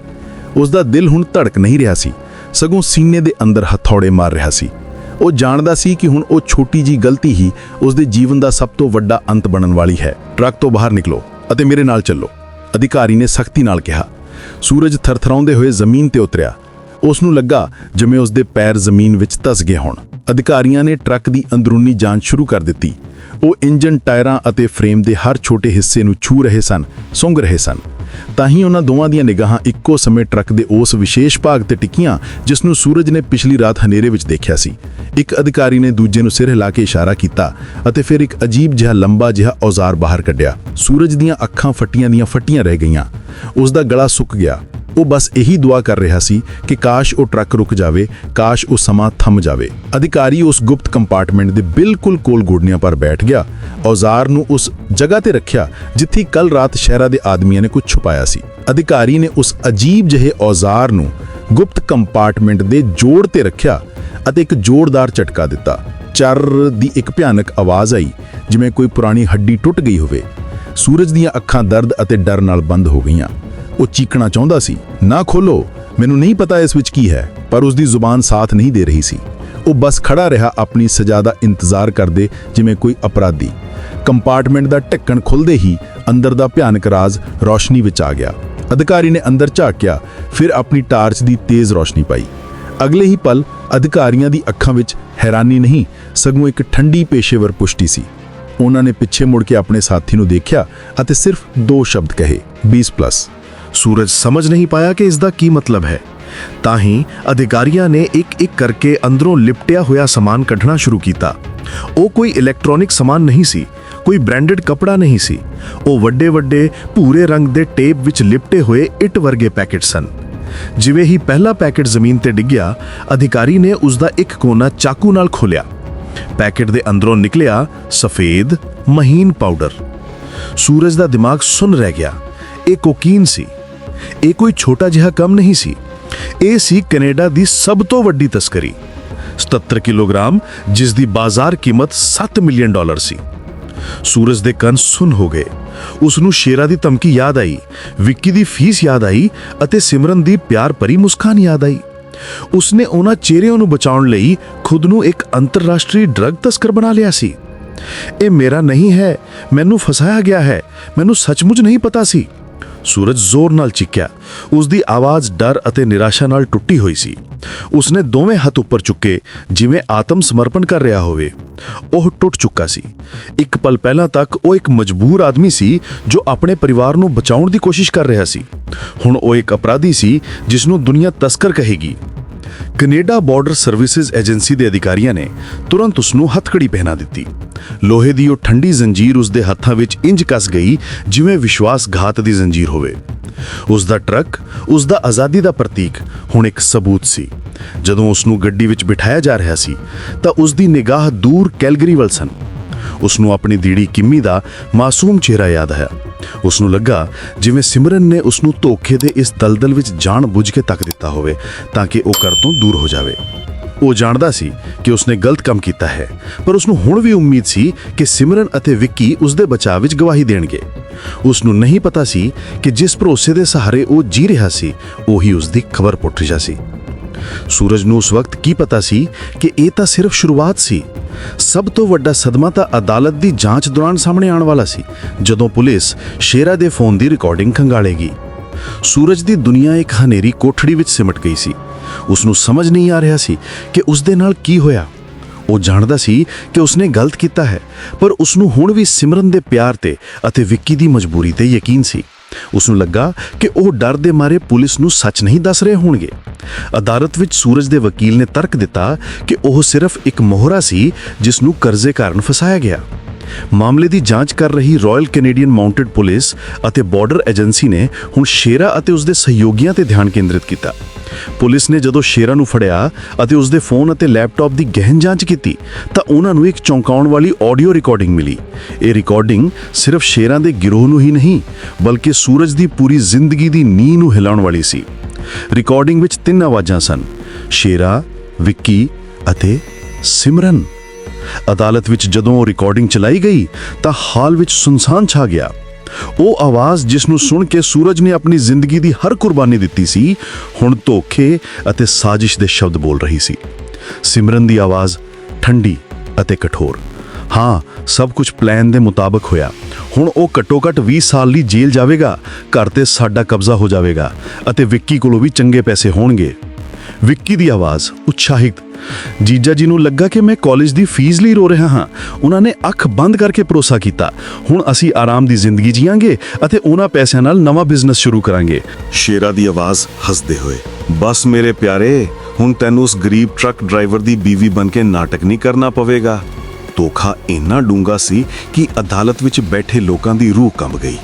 ਉਸ ਦਾ ਦਿਲ ਹੁਣ ਧੜਕ ਨਹੀਂ ਰਿਹਾ ਸੀ। ਸਗੋਂ ਸੀਨੇ ਦੇ ਅੰਦਰ ਹਥੌੜੇ ਮਾਰ ਰਿਹਾ ਸੀ। ਉਹ ਜਾਣਦਾ ਸੀ ਕਿ ਹੁਣ ਉਹ ਛੋਟੀ ਜੀ ਗਲਤੀ ਹੀ ਉਸ ਦੇ ਜੀਵਨ ਦਾ ਸਭ ਤੋਂ ਵੱਡਾ ਅੰਤ ਬਣਨ ਵਾਲੀ ਹੈ। ਟਰੱਕ ਤੋਂ ਬਾਹਰ ਨਿਕਲੋ ਅਤੇ ਮੇਰੇ ਨਾਲ ਚੱਲੋ, ਅਧਿਕਾਰੀ ਨੇ ਸਖਤੀ ਨਾਲ ਕਿਹਾ। ਸੂਰਜ ਥਰਥਰਾਉਂਦੇ ਹੋਏ ਜ਼ਮੀਨ ਤੇ ਉਤਰਿਆ। ਉਸ ਨੂੰ ਲੱਗਾ ਜਿਵੇਂ ਉਸ ਦੇ ਪੈਰ ਜ਼ਮੀਨ ਵਿੱਚ ਧਸ ਗਏ ਹੋਣ। ਅਧਿਕਾਰੀਆਂ ਨੇ ਟਰੱਕ ਦੀ ਅੰਦਰੂਨੀ ਜਾਂਚ ਸ਼ੁਰੂ ਕਰ ਦਿੱਤੀ। ਉਹ ਇੰਜਨ, ਟਾਇਰਾਂ ਅਤੇ ਫਰੇਮ ਦੇ ਹਰ ਛੋਟੇ ਹਿੱਸੇ ਨੂੰ ਛੂ ਰਹੇ ਸਨ, ਸੁੰਘ ਰਹੇ ਸਨ। ਤਾਂ ਹੀ ਉਹਨਾਂ ਦੋਵਾਂ ਦੀਆਂ ਨਿਗਾਹਾਂ ਇੱਕੋ ਸਮੇਂ ਟਰੱਕ ਦੇ ਉਸ ਵਿਸ਼ੇਸ਼ ਭਾਗ ਤੇ ਟਿਕੀਆਂ ਜਿਸ ਨੂੰ ਸੂਰਜ ਨੇ ਪਿਛਲੀ ਰਾਤ ਹਨੇਰੇ ਵਿੱਚ ਦੇਖਿਆ ਸੀ। ਇੱਕ ਅਧਿਕਾਰੀ ਨੇ ਦੂਜੇ ਨੂੰ ਸਿਰ ਹਿਲਾ ਕੇ ਇਸ਼ਾਰਾ ਕੀਤਾ ਅਤੇ ਫਿਰ ਇੱਕ ਅਜੀਬ ਜਿਹਾ ਲੰਬਾ ਜਿਹਾ ਔਜ਼ਾਰ ਬਾਹਰ ਕੱਢਿਆ। ਸੂਰਜ ਦੀਆਂ ਅੱਖਾਂ ਫੱਟੀਆਂ ਦੀਆਂ ਫੱਟੀਆਂ ਰਹਿ ਗਈਆਂ। ਉਸ ਦਾ ਗਲਾ ਸੁੱਕ ਗਿਆ। ਉਹ ਬਸ ਇਹੀ ਦੁਆ ਕਰ ਰਿਹਾ ਸੀ ਕਿ ਕਾਸ਼ ਉਹ ਟਰੱਕ ਰੁਕ ਜਾਵੇ, ਕਾਸ਼ ਉਹ ਸਮਾਂ ਥੰਮ ਜਾਵੇ। ਅਧਿਕਾਰੀ ਉਸ ਗੁਪਤ ਕੰਪਾਰਟਮੈਂਟ ਦੇ ਬਿਲਕੁਲ ਕੋਲ ਗੁੜਨੀਆਂ ਪਰ ਬੈਠ ਗਿਆ। ਔਜ਼ਾਰ ਨੂੰ ਉਸ ਜਗ੍ਹਾ ਤੇ ਰੱਖਿਆ, ਜਿੱਥੇ ਕੱਲ ਰਾਤ ਸ਼ਹਿਰਾ ਦੇ ਆਦਮੀਆਂ ਨੇ ਕੁਝ ਛੁਪਾਇਆ ਸੀ। ਅਧਿਕਾਰੀ ਨੇ ਉਸ ਅਜੀਬ ਜਿਹੇ ਔਜ਼ਾਰ ਨੂੰ ਗੁਪਤ ਕੰਪਾਰਟਮੈਂਟ ਦੇ ਜੋੜ ਤੇ ਰੱਖਿਆ ਅਤੇ ਇੱਕ ਜ਼ੋਰਦਾਰ ਝਟਕਾ ਦਿੱਤਾ। ਚਰ ਦੀ ਇੱਕ ਭਿਆਨਕ ਆਵਾਜ਼ ਆਈ, ਜਿਵੇਂ ਕੋਈ ਪੁਰਾਣੀ ਹੱਡੀ ਟੁੱਟ ਗਈ ਹੋਵੇ। ਸੂਰਜ ਦੀਆਂ ਅੱਖਾਂ ਦਰਦ ਅਤੇ ਡਰ ਨਾਲ ਬੰਦ ਹੋ ਗਈਆਂ। ਉਹ ਚੀਕਣਾ ਚਾਹੁੰਦਾ ਸੀ। ਨਾ ਖੋਲੋ, ਮੈਨੂੰ ਨਹੀਂ ਪਤਾ ਇਸ ਵਿੱਚ ਕੀ ਹੈ, ਪਰ ਉਸ ਦੀ ਜ਼ੁਬਾਨ ਸਾਥ ਨਹੀਂ ਦੇ ਰਹੀ ਸੀ। ਉਹ ਬਸ ਖੜਾ ਰਿਹਾ ਆਪਣੀ ਸਜ਼ਾ ਦਾ ਇੰਤਜ਼ਾਰ ਕਰਦੇ ਜਿਵੇਂ ਕੋਈ ਅਪਰਾਧੀ। ਕੰਪਾਰਟਮੈਂਟ ਦਾ ਢੱਕਣ ਖੁੱਲਦੇ ਹੀ ਅੰਦਰ ਦਾ ਭਿਆਨਕ ਰਾਜ਼ ਰੌਸ਼ਨੀ ਵਿੱਚ ਆ ਗਿਆ। ਅਧਿਕਾਰੀ ਨੇ ਅੰਦਰ ਝਾਕਿਆ ਫਿਰ ਆਪਣੀ ਟਾਰਚ ਦੀ ਤੇਜ਼ ਰੌਸ਼ਨੀ ਪਾਈ। ਅਗਲੇ ਹੀ ਪਲ ਅਧਿਕਾਰੀਆਂ ਦੀ ਅੱਖਾਂ ਵਿੱਚ ਹੈਰਾਨੀ ਨਹੀਂ, ਸਗੋਂ ਇੱਕ ਠੰਡੀ ਪੇਸ਼ੇਵਰ ਪੁਸ਼ਟੀ ਸੀ। ਉਹਨਾਂ ਨੇ ਪਿੱਛੇ ਮੁੜ ਕੇ ਆਪਣੇ ਸਾਥੀ ਨੂੰ ਦੇਖਿਆ ਅਤੇ ਸਿਰਫ ਦੋ ਸ਼ਬਦ ਕਹੇ 20+ ਸੂਰਜ ਸਮਝ ਨਹੀਂ ਪਾਇਆ ਕਿ ਇਸ ਦਾ ਕੀ ਮਤਲਬ ਹੈ। ਤਾਂ ਹੀ ਅਧਿਕਾਰੀਆਂ ਨੇ ਇੱਕ ਇੱਕ ਕਰਕੇ ਅੰਦਰੋਂ ਲਿਪਟਿਆ ਹੋਇਆ ਸਮਾਨ ਕੱਢਣਾ ਸ਼ੁਰੂ ਕੀਤਾ। ਉਹ ਕੋਈ ਇਲੈਕਟ੍ਰੋਨਿਕ ਸਮਾਨ ਨਹੀਂ ਸੀ, ਕੋਈ ਬ੍ਰਾਂਡਡ ਕਪੜਾ ਨਹੀਂ ਸੀ। ਉਹ ਵੱਡੇ ਵੱਡੇ ਭੂਰੇ ਰੰਗ ਦੇ ਟੇਪ ਵਿੱਚ ਲਿਪਟੇ ਹੋਏ ਇੱਟ ਵਰਗੇ ਪੈਕੇਟ ਸਨ। ਜਿਵੇਂ ਹੀ ਪਹਿਲਾ ਪੈਕੇਟ ਜ਼ਮੀਨ ਤੇ ਡਿੱਗਿਆ, ਅਧਿਕਾਰੀ ਨੇ ਉਸ ਦਾ ਇੱਕ ਕੋਨਾ ਚਾਕੂ ਨਾਲ ਖੋਲ੍ਹਿਆ। ਪੈਕੇਟ ਦੇ ਅੰਦਰੋਂ ਨਿਕਲਿਆ ਸਫੇਦ ਮਹੀਨ ਪਾਊਡਰ। ਸੂਰਜ ਦਾ ਦਿਮਾਗ ਸੁੰਨ ਰਹਿ ਗਿਆ। ਇਹ ਕੋਕੀਨ ਸੀ। ਇਹ ਕੋਈ ਛੋਟਾ ਜਿਹਾ ਕੰਮ ਨਹੀਂ ਸੀ। ਇਹ ਸੀ ਕੈਨੇਡਾ ਦੀ ਸਭ ਤੋਂ ਵੱਡੀ ਤਸਕਰੀ। 77 ਕਿਲੋਗ੍ਰਾਮ, ਜਿਸ ਦੀ ਬਾਜ਼ਾਰ ਕੀਮਤ 7 ਮਿਲੀਅਨ ਡਾਲਰ ਸੀ। ਸੂਰਜ ਦੇ ਕੰਨ ਸੁਨ ਹੋ ਗਏ। ਉਸ ਨੂੰ ਸ਼ੇਰਾ ਦੀ ਧਮਕੀ ਯਾਦ ਆਈ, ਵਿੱਕੀ ਦੀ ਫੀਸ ਯਾਦ ਆਈ ਅਤੇ ਸਿਮਰਨ ਦੀ ਪਿਆਰ ਭਰੀ ਮੁਸਕਾਨ ਯਾਦ ਆਈ। ਉਸਨੇ ਉਹਨਾਂ ਚਿਹਰਿਆਂ ਨੂੰ ਬਚਾਉਣ ਲਈ ਖੁਦ ਨੂੰ ਇੱਕ ਅੰਤਰਰਾਸ਼ਟਰੀ ਡਰੱਗ ਤਸਕਰ ਬਣਾ ਲਿਆ ਸੀ। ਇਹ ਮੇਰਾ ਨਹੀਂ ਹੈ, ਮੈਨੂੰ ਫਸਾਇਆ ਗਿਆ ਹੈ, ਮੈਨੂੰ ਸੱਚਮੁੱਚ ਨਹੀਂ ਪਤਾ ਸੀ। ਸੂਰਜ ਜ਼ੋਰ ਨਾਲ ਚੀਕਿਆ। ਉਸ ਦੀ ਆਵਾਜ਼ ਡਰ ਅਤੇ ਨਿਰਾਸ਼ਾ ਨਾਲ ਟੁੱਟੀ ਹੋਈ ਸੀ। ਉਸਨੇ ਦੋਵੇਂ ਹੱਥ ਉੱਪਰ ਚੁੱਕੇ, ਜਿਵੇਂ ਆਤਮ ਸਮਰਪਣ ਕਰ ਰਿਹਾ ਹੋਵੇ। ਉਹ ਟੁੱਟ ਚੁੱਕਾ ਸੀ। ਇੱਕ ਪਲ ਪਹਿਲਾਂ ਤੱਕ ਉਹ ਇੱਕ ਮਜਬੂਰ ਆਦਮੀ ਸੀ, ਜੋ ਆਪਣੇ ਪਰਿਵਾਰ ਨੂੰ ਬਚਾਉਣ ਦੀ ਕੋਸ਼ਿਸ਼ ਕਰ ਰਿਹਾ ਸੀ। ਹੁਣ ਉਹ ਇੱਕ ਅਪਰਾਧੀ ਸੀ ਜਿਸ ਨੂੰ ਦੁਨੀਆ ਤਸਕਰ ਕਹੇਗੀ। ਕੈਨੇਡਾ ਬਾਰਡਰ ਸਰਵਿਸਿਜ਼ ਏਜੰਸੀ ਦੇ ਅਧਿਕਾਰੀਆਂ ਨੇ ਤੁਰੰਤ ਉਸ ਨੂੰ ਹੱਥਕੜੀ ਪਹਿਨਾ ਦਿੱਤੀ। ਲੋਹੇ ਦੀ ਉਹ ਠੰਡੀ ਜ਼ੰਜੀਰ ਉਸ ਦੇ ਹੱਥਾਂ ਵਿੱਚ ਇੰਜ ਕੱਸ ਗਈ, ਜਿਵੇਂ ਵਿਸ਼ਵਾਸਘਾਤ ਦੀ ਜ਼ੰਜੀਰ ਹੋਵੇ। ਉਸ ਦਾ ਟਰੱਕ ਉਸ ਦਾ ਆਜ਼ਾਦੀ ਦਾ ਪ੍ਰਤੀਕ ਹੁਣ ਇੱਕ ਸਬੂਤ ਸੀ। ਜਦੋਂ ਉਸ ਨੂੰ ਗੱਡੀ ਵਿੱਚ ਬਿਠਾਇਆ ਜਾ ਰਿਹਾ ਸੀ, ਤਾਂ ਉਸ ਦੀ ਨਿਗਾਹ ਦੂਰ ਕੈਲਗਰੀ ਵੱਲ ਸਨ। ਉਸ ਨੂੰ ਆਪਣੀ ਦੀੜੀ ਕਿੰਮੀ ਦਾ ਮਾਸੂਮ ਚਿਹਰਾ ਯਾਦ ਆਇਆ। ਉਸ ਨੂੰ ਲੱਗਾ ਜਿਵੇਂ ਸਿਮਰਨ ਨੇ ਉਸ ਨੂੰ ਧੋਖੇ ਦੇ ਇਸ ਦਲਦਲ ਵਿੱਚ ਜਾਣ ਬੁੱਝ ਕੇ ਤੱਕ ਦਿੱਤਾ ਹੋਵੇ ਤਾਂ ਕਿ ਉਹ ਘਰ ਤੋਂ ਦੂਰ ਹੋ ਜਾਵੇ। ਉਹ ਜਾਣਦਾ ਸੀ ਕਿ ਉਸਨੇ ਗਲਤ ਕੰਮ ਕੀਤਾ ਹੈ, ਪਰ ਉਸ ਨੂੰ ਹੁਣ ਵੀ ਉਮੀਦ ਸੀ ਕਿ ਸਿਮਰਨ ਅਤੇ ਵਿੱਕੀ ਉਸ ਦੇ ਬਚਾਅ ਵਿੱਚ ਗਵਾਹੀ ਦੇਣਗੇ। ਉਸ ਨੂੰ ਨਹੀਂ ਪਤਾ ਸੀ ਕਿ ਜਿਸ ਭਰੋਸੇ ਦੇ ਸਹਾਰੇ ਉਹ ਜੀ ਰਿਹਾ ਸੀ, ਉਹੀ ਉਸ ਦੀ ਖਬਰ ਪੁੱਟ ਰਿਹਾ ਸੀ। ਸੂਰਜ ਨੂੰ ਉਸ ਵਕਤ ਕੀ ਪਤਾ ਸੀ ਕਿ ਇਹ ਤਾਂ ਸਿਰਫ ਸ਼ੁਰੂਆਤ ਸੀ ਸਭ ਤੋਂ ਵੱਡਾ ਸਦਮਾ ਤਾਂ ਅਦਾਲਤ ਦੀ ਜਾਂਚ ਦੌਰਾਨ ਸਾਹਮਣੇ ਆਉਣ ਵਾਲਾ ਸੀ, ਜਦੋਂ ਪੁਲਿਸ ਸ਼ੇਰਾ ਦੇ ਫੋਨ ਦੀ ਰਿਕਾਰਡਿੰਗ ਖੰਗਾਲੇਗੀ। ਸੂਰਜ ਦੀ ਦੁਨੀਆ ਇੱਕ ਹਨੇਰੀ ਕੋਠੜੀ ਵਿੱਚ ਸਿਮਟ ਗਈ ਸੀ। ਉਸ ਨੂੰ ਸਮਝ ਨਹੀਂ ਆ ਰਿਹਾ ਸੀ ਕਿ ਉਸ ਦੇ ਨਾਲ ਕੀ ਹੋਇਆ। ਉਹ ਜਾਣਦਾ ਸੀ ਕਿ ਉਸਨੇ ਗਲਤ ਕੀਤਾ ਹੈ, ਪਰ ਉਸ ਨੂੰ ਹੁਣ ਵੀ ਸਿਮਰਨ ਦੇ ਪਿਆਰ ਤੇ ਅਤੇ ਵਿੱਕੀ ਦੀ ਮਜਬੂਰੀ ਤੇ ਯਕੀਨ ਸੀ। ਉਸ ਨੂੰ ਲੱਗਾ ਕਿ ਉਹ ਡਰ ਦੇ ਮਾਰੇ ਪੁਲਿਸ ਨੂੰ ਸੱਚ ਨਹੀਂ ਦੱਸ ਰਹੇ ਹੋਣਗੇ। ਅਦਾਲਤ ਵਿੱਚ ਸੂਰਜ ਦੇ ਵਕੀਲ ਨੇ ਤਰਕ ਦਿੱਤਾ ਕਿ ਉਹ ਸਿਰਫ ਇੱਕ ਮੋਹਰਾ ਸੀ ਜਿਸ ਨੂੰ ਕਰਜ਼ੇ ਕਾਰਨ ਫਸਾਇਆ ਗਿਆ। ਮਾਮਲੇ ਦੀ ਜਾਂਚ ਕਰ ਰਹੀ ਰਾਇਲ ਕੈਨੇਡੀਅਨ ਮਾਊਂਟਡ ਪੁਲਿਸ ਅਤੇ ਬਾਰਡਰ ਏਜੰਸੀ ਨੇ ਹੁਣ ਸ਼ੇਰਾ ਅਤੇ ਉਸ ਦੇ ਸਹਿਯੋਗੀਆਂ ਤੇ ਧਿਆਨ ਕੇਂਦਰਿਤ ਕੀਤਾ। ਪੁਲਿਸ ਨੇ ਜਦੋਂ ਸ਼ੇਰਾ ਨੂੰ ਫੜਿਆ ਅਤੇ ਉਸ ਦੇ ਫੋਨ ਅਤੇ ਲੈਪਟਾਪ ਦੀ ਗਹਿਨ ਜਾਂਚ ਕੀਤੀ, ਤਾਂ ਉਹਨਾਂ ਨੂੰ ਇੱਕ ਚੌਂਕਾਉਣ ਵਾਲੀ ਆਡੀਓ ਰਿਕਾਰਡਿੰਗ ਮਿਲੀ। ਇਹ ਰਿਕਾਰਡਿੰਗ ਸਿਰਫ ਸ਼ੇਰਾਂ ਦੇ ਗਿਰੋਹ ਨੂੰ ਹੀ ਨਹੀਂ, ਬਲਕਿ ਸੂਰਜ ਦੀ ਪੂਰੀ ਜ਼ਿੰਦਗੀ ਦੀ ਨੀਂਹ ਨੂੰ ਹਿਲਾਉਣ ਵਾਲੀ ਸੀ। ਰਿਕਾਰਡਿੰਗ ਵਿੱਚ ਤਿੰਨ ਆਵਾਜ਼ਾਂ ਸਨ, ਸ਼ੇਰਾ, ਵਿੱਕੀ ਅਤੇ ਸਿਮਰਨ। ਅਦਾਲਤ ਵਿੱਚ ਜਦੋਂ ਉਹ ਰਿਕਾਰਡਿੰਗ ਚਲਾਈ ਗਈ, ਤਾਂ ਹਾਲ ਵਿੱਚ ਸੁਨਸਾਨ ਛਾ ਗਿਆ। ਉਹ ਆਵਾਜ਼ ਜਿਸ ਨੂੰ ਸੁਣ ਕੇ ਸੂਰਜ ਨੇ ਆਪਣੀ ਜ਼ਿੰਦਗੀ ਦੀ ਹਰ ਕੁਰਬਾਨੀ ਦਿੱਤੀ ਸੀ, ਹੁਣ ਧੋਖੇ ਅਤੇ ਸਾਜ਼ਿਸ਼ ਦੇ ਸ਼ਬਦ ਬੋਲ ਰਹੀ ਸੀ। ਸਿਮਰਨ ਦੀ ਆਵਾਜ਼ ਠੰਡੀ ਅਤੇ ਕਠੋਰ। ਹਾਂ, ਸਭ ਕੁਝ ਪਲਾਨ ਦੇ ਮੁਤਾਬਕ ਹੋਇਆ। ਹੁਣ ਉਹ ਘੱਟੋ-ਘੱਟ 20 ਸਾਲ ਲਈ ਜੇਲ੍ਹ ਜਾਵੇਗਾ, ਘਰ ਤੇ ਸਾਡਾ ਕਬਜ਼ਾ ਹੋ ਜਾਵੇਗਾ ਅਤੇ ਵਿੱਕੀ ਕੋਲੋਂ ਵੀ ਚੰਗੇ ਪੈਸੇ ਹੋਣਗੇ। ਵਿੱਕੀ ਦੀ ਆਵਾਜ਼ ਉਤਸ਼ਾਹਿਤ। ਜੀਜਾ ਜੀ ਨੂੰ ਲੱਗਾ ਕਿ ਮੈਂ ਕਾਲਜ ਦੀ ਫੀਸ ਲਈ ਰੋ ਰਿਹਾ ਹਾਂ। ਉਹਨਾਂ ਨੇ ਅੱਖ ਬੰਦ ਕਰਕੇ ਭਰੋਸਾ ਕੀਤਾ। ਹੁਣ ਅਸੀਂ ਆਰਾਮ ਦੀ ਜ਼ਿੰਦਗੀ ਜੀਵਾਂਗੇ ਅਤੇ ਉਹਨਾਂ ਪੈਸਿਆਂ ਨਾਲ ਨਵਾਂ ਬਿਜ਼ਨਸ ਸ਼ੁਰੂ ਕਰਾਂਗੇ। ਸ਼ੇਰਾ ਦੀ ਆਵਾਜ਼ ਹੱਸਦੇ ਹੋਏ, ਬਸ ਮੇਰੇ ਪਿਆਰੇ, ਹੁਣ ਤੈਨੂੰ ਉਸ ਗਰੀਬ ਟਰੱਕ ਡਰਾਈਵਰ ਦੀ ਬੀਵੀ ਬਣ ਕੇ ਨਾਟਕ ਨਹੀਂ ਕਰਨਾ ਪਵੇਗਾ। ਧੋਖਾ ਇੰਨਾ ਡੂੰਗਾ ਸੀ ਕਿ ਅਦਾਲਤ ਵਿੱਚ ਬੈਠੇ ਲੋਕਾਂ ਦੀ ਰੂਹ ਕੰਬ ਗਈ।